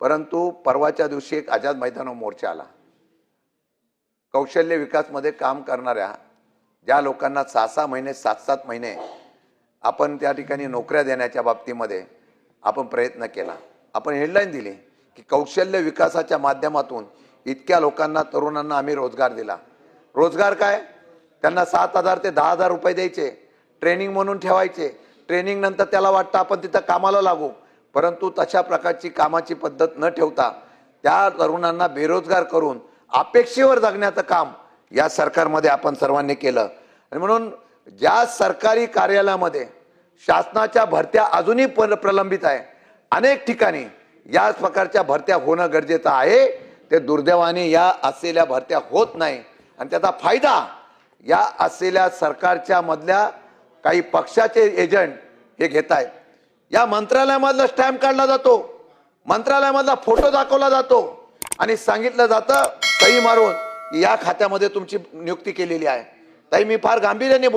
परंतु परवाच्या दिवशी एक आझाद मैदानावर मोर्चा आला. कौशल्य विकासमध्ये काम करणाऱ्या ज्या लोकांना सहा सहा महिने सात सात महिने आपण त्या ठिकाणी नोकऱ्या देण्याच्या बाबतीमध्ये आपण प्रयत्न केला. आपण हेडलाईन दिली की कौशल्य विकासाच्या माध्यमातून इतक्या लोकांना तरुणांना आम्ही रोजगार दिला. रोजगार काय? त्यांना सात हजार ते दहा हजार रुपये द्यायचे. ट्रेनिंग म्हणून ठेवायचे. ट्रेनिंग नंतर त्याला वाटतं आपण तिथं कामाला लागू. परंतु तशा प्रकारची कामाची पद्धत न ठेवता त्या तरुणांना बेरोजगार करून अपेक्षेवर जगण्याचं काम या सरकारमध्ये आपण सर्वांनी केलं. आणि म्हणून ज्या सरकारी कार्यालयामध्ये शासनाच्या भरत्या अजूनही पर- प्रलंबित आहे अनेक ठिकाणी याच प्रकारच्या भरत्या होणं गरजेचं आहे. ते दुर्दैवाने या असलेल्या भरत्या होत नाही. आणि त्याचा फायदा या असलेल्या सरकारच्या मधल्या काही पक्षाचे एजंट हे घेत आहेत. या मंत्रालयामधला स्टॅम्प काढला जातो. मंत्रालयामधला फोटो दाखवला जातो. आणि सांगितलं जातं सही मारून या खात्यामध्ये तुमची नियुक्ती केलेली आहे. ताई मी फार गांभीर्याने